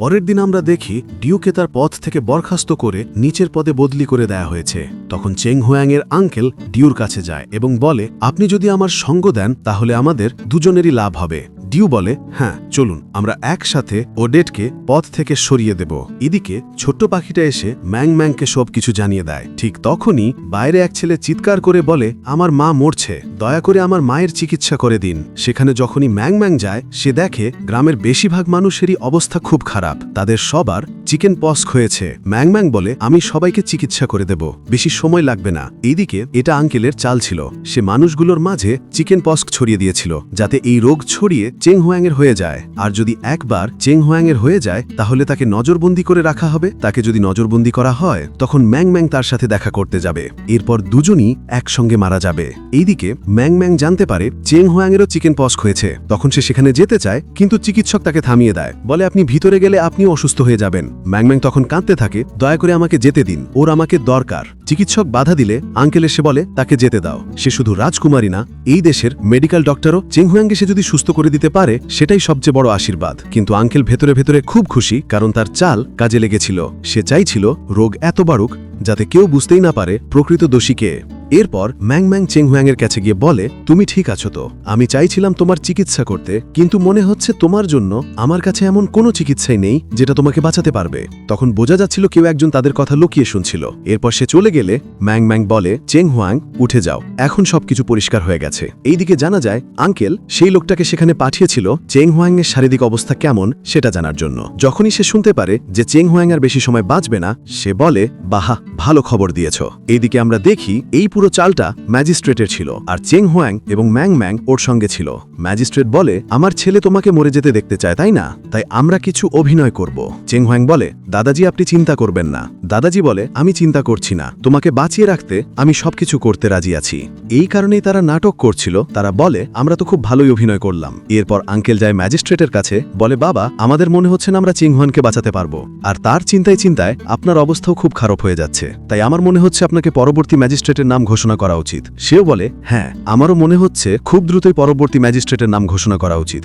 পরের দিন আমরা দেখি ডিউকে তার পথ থেকে বরখাস্ত করে নিচের পদে বদলি করে দেয়া হয়েছে। তখন চেং হোয়াংয়ের আঙ্কেল ডিউর কাছে যায় এবং বলে, আপনি যদি আমার সঙ্গ দেন, তাহলে আমাদের দুজনেরই লাভ হবে। ডিউ বলে হ্যাঁ চলুন, আমরা একসাথে ওডেটকে পথ থেকে সরিয়ে দেব। এদিকে ছোট্ট পাখিটা এসে ম্যাং ম্যাংকে সব কিছু জানিয়ে দেয়। ঠিক তখনই বাইরে এক ছেলে চিৎকার করে বলে, আমার মা মরছে, দয়া করে আমার মায়ের চিকিৎসা করে দিন। সেখানে যখনই ম্যাং ম্যাং যায়, সে দেখে গ্রামের বেশিরভাগ মানুষেরই অবস্থা খুব খারাপ। তাদের সবার চিকেন পস্ক হয়েছে। ম্যাং ম্যাং বলে, আমি সবাইকে চিকিৎসা করে দেব, বেশি সময় লাগবে না। এইদিকে এটা আঙ্কেলের চাল ছিল। সে মানুষগুলোর মাঝে চিকেন পস্ক ছড়িয়ে দিয়েছিল, যাতে এই রোগ ছড়িয়ে চেং হুয়াংয়ের হয়ে যায়। আর যদি একবার চেং হুয়াংয়ের হয়ে যায়, তাহলে তাকে নজরবন্দি করে রাখা হবে। তাকে যদি নজরবন্দি করা হয়, তখন ম্যাং ম্যাং তার সাথে দেখা করতে যাবে। এরপর দুজনই একসঙ্গে মারা যাবে। এইদিকে ম্যাং ম্যাং জানতে পারে চেং হুয়াংয়েরও চিকেন পস্ক হয়েছে। তখন সে সেখানে যেতে চায়, কিন্তু চিকিৎসক তাকে থামিয়ে দেয়। বলে, আপনি ভিতরে গেলে আপনিও অসুস্থ হয়ে যাবেন। ম্যাং ম্যাং তখন কাঁদতে থাকে, দয়া করে আমাকে যেতে দিন। ওর আমাকে দরকার। চিকিৎসক বাধা দিলে আঙ্কেল এসে বলে, তাকে যেতে দাও। সে শুধু রাজকুমারী না, এই দেশের মেডিকেল ডক্টরও চেংহুয়াঙ্গে সে যদি সুস্থ করে দিতে পারে, সেটাই সবচেয়ে বড় আশীর্বাদ। কিন্তু আঙ্কেল ভেতরে ভেতরে খুব খুশি, কারণ তার চাল কাজে লেগেছিল। সে চাইছিল, রোগ এত বাড়ুক, যাতে কেউ বুঝতেই না পারে প্রকৃত দোষী কে? এরপর ম্যাং ম্যাং চেংহুয়াংয়ের কাছে গিয়ে বলে, তুমি ঠিক আছো তো। আমি চাইছিলাম তোমার চিকিৎসা করতে, কিন্তু মনে হচ্ছে তোমার জন্য আমার কাছে এমন কোনো চিকিৎসাই নেই যেটা তোমাকে বাঁচাতে পারবে। তখন বোঝা যাচ্ছিল কেউ একজন তাদের কথা লুকিয়ে শুনছিল। এরপর সে চলে গেলে ম্যাং ম্যাং বলে চেং হুয়াং উঠে যাও। এখন সবকিছু পরিষ্কার হয়ে গেছে। এইদিকে জানা যায়, আঙ্কেল সেই লোকটাকে সেখানে পাঠিয়েছিল চেং হুয়াং এর শারীরিক অবস্থা কেমন সেটা জানার জন্য। যখনই সে শুনতে পারে যে চেং হুয়াং আর বেশি সময় বাঁচবে না, সে বলে, বাহা, ভালো খবর দিয়েছ। এইদিকে আমরা দেখি, এই পুরো চালটা ম্যাজিস্ট্রেটের ছিল, আর চেং হুয়াং এবং ম্যাং ম্যাং ওর সঙ্গে ছিল। ম্যাজিস্ট্রেট বলে, আমার ছেলে তোমাকে মরে যেতে দেখতে চায়, তাই না? তাই আমরা কিছু অভিনয় করব। চেং হোয়াং বলে, দাদাজি, আপনি চিন্তা করবেন না। দাদাজি বলে, আমি চিন্তা করছি না। তোমাকে বাঁচিয়ে রাখতে আমি সবকিছু করতে রাজি আছি। এই কারণেই তারা নাটক করছিল। তারা বলে, আমরা তো খুব ভালোই অভিনয় করলাম। এরপর আঙ্কেল যায় ম্যাজিস্ট্রেটের কাছে, বলে, বাবা, আমাদের মনে হচ্ছে না আমরা চিংহুয়ানকে বাঁচাতে পারব। আর তার চিন্তায় চিন্তায় আপনার অবস্থাও খুব খারাপ হয়ে যাচ্ছে। তাই আমার মনে হচ্ছে আপনাকে পরবর্তী ম্যাজিস্ট্রেটের নাম ঘোষণা করা উচিত। সেও বলে হ্যাঁ আমারও মনে হচ্ছে খুব দ্রুতই পরবর্তী ম্যাজিস্ট্রেটের নাম ঘোষণা করা উচিত।